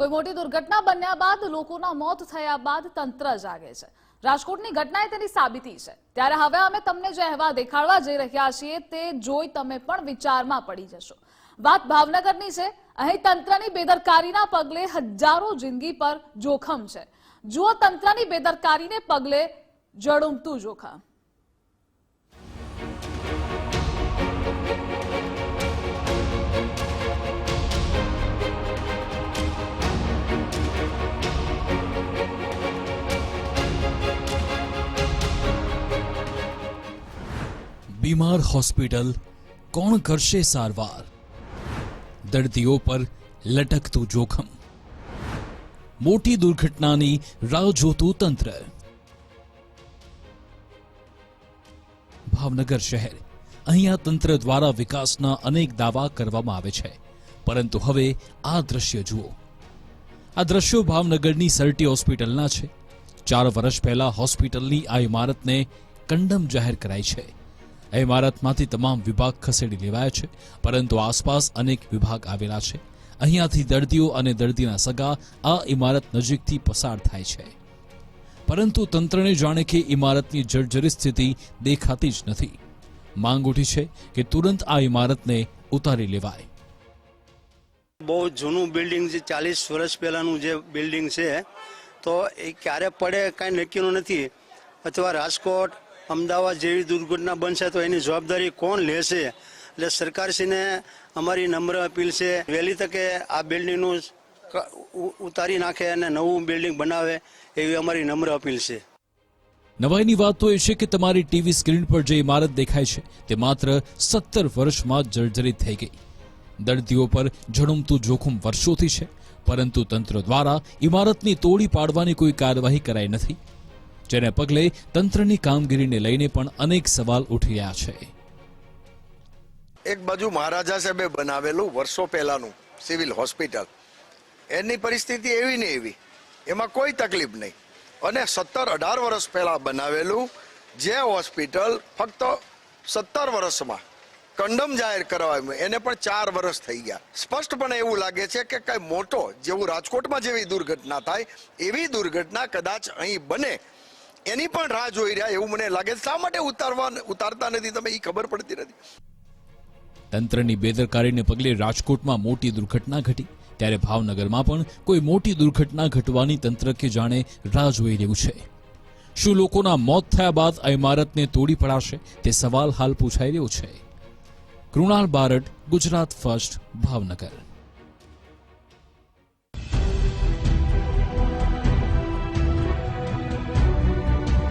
કોઈ મોટી દુર્ઘટના બન્યા બાદ લોકોના મોત થયા બાદ તંત્ર જાગે છે. રાજકોટની ઘટના એ તેની સાબિતી છે. ત્યારે હવે અમે તમને જે અહેવાલ દેખાડવા જઈ રહ્યા છીએ તે જોઈ તમે પણ વિચારમાં પડી જશો. વાત ભાવનગરની છે. અહીં તંત્રની બેદરકારીના પગલે હજારો જિંદગી પર જોખમ છે. જુઓ તંત્રની બેદરકારીને પગલે જડુમતું જોખમ. બીમાર હોસ્પિટલ કોણ કરશે સારવાર? દર્દીઓ પર લટકતું જોખમ. મોટી દુર્ઘટનાની રાહ જોતું તંત્ર. ભાવનગર શહેર. અહીંયા તંત્ર દ્વારા વિકાસના અનેક દાવા કરવામાં આવે છે. પરંતુ હવે આ દ્રશ્ય જુઓ. આ દ્રશ્યો ભાવનગરની સરટી હોસ્પિટલના છે. ચાર વર્ષ પહેલા હોસ્પિટલની આ ઇમારતને કંડમ જાહેર કરાઈ છે. આ ઇમારતમાંથી તમામ વિભાગ ખસેડી લેવાયા છે, પરંતુ આસપાસ અનેક વિભાગ આવેલા છે. અહીંયાથી દર્દીઓ અને દર્દીના સગા આ ઇમારત નજીકથી પસાર થાય છે. પરંતુ તંત્રને જાણે કે ઇમારતની જર્જરી સ્થિતિ દેખાતી જ નથી. માંગ ઉઠી છે કે તુરંત આ ઇમારતને ઉતારી લેવાય. બહુ જૂનું બિલ્ડિંગ જે ચાલીસ વર્ષ પહેલાંનું જે બિલ્ડિંગ છે, તો એ ક્યારે પડે કાંઈ નક્કીનું નથી. અથવા રાજકોટ અમદાવાદ જેવી દુર્ઘટના બનશે તો એની જવાબદારી કોણ લેશે? એટલે સરકારશ્રીને અમારી નમ્ર અપીલ છે, વહેલી તકે આ બિલ્ડિંગનું ઉતારી નાખે અને નવું બિલ્ડિંગ બનાવે એવી અમારી નમ્ર અપીલ છે. નવાઈની વાત તો એ છે કે તમારી ટીવી સ્ક્રીન પર જે ઇમારત દેખાય છે, તે માત્ર સત્તર વર્ષમાં જર્જરિત થઈ ગઈ. દર્દીઓ પર જણમતું જોખમ વર્ષોથી છે, પરંતુ તંત્ર દ્વારા ઇમારતની તોડી પાડવાની કોઈ કાર્યવાહી કરાઈ નથી. જેને પગલે તંત્રની કામગીરીને લઈને પણ અનેક સવાલ ઉઠી રહ્યા છે. એક બાજુ મહારાજા સાહેબે બનાવેલું વર્ષો પહેલાનું સિવિલ હોસ્પિટલ. એની પરિસ્થિતિ એવી ને એવી. એમાં કોઈ તકલીફ નહીં. અને સત્તર અઢાર વર્ષ પહેલા બનાવેલું જે હોસ્પિટલ ફક્ત સત્તર વર્ષમાં કંડમ જાહેર કરવામાં એને પણ ચાર વર્ષ થઈ ગયા. સ્પષ્ટપણે એવું લાગે છે કે કઈ મોટો જેવું રાજકોટમાં જેવી દુર્ઘટના થાય, એવી દુર્ઘટના કદાચ અહીં બને એની પણ રાહ જોઈ રહ્યા એવું મને લાગે શા માટે ઉતારવા ઉતારતા નથી? તમે એ ખબર પડતી નથી. તંત્રની બેદરકારીને પગલે રાજકોટમાં મોટી દુર્ઘટના ઘટી. ત્યારે ભાવનગરમાં પણ કોઈ મોટી દુર્ઘટના ઘટવાની તંત્ર કે જાણે રાહ જોઈ રહ્યું છે. શું લોકોના મોત થયા બાદ આ ઇમારતને તોડી પડાશે? તે સવાલ હાલ પૂછાઈ રહ્યો છે. કૃણાલ બારડ, ગુજરાત ફર્સ્ટ, ભાવનગર.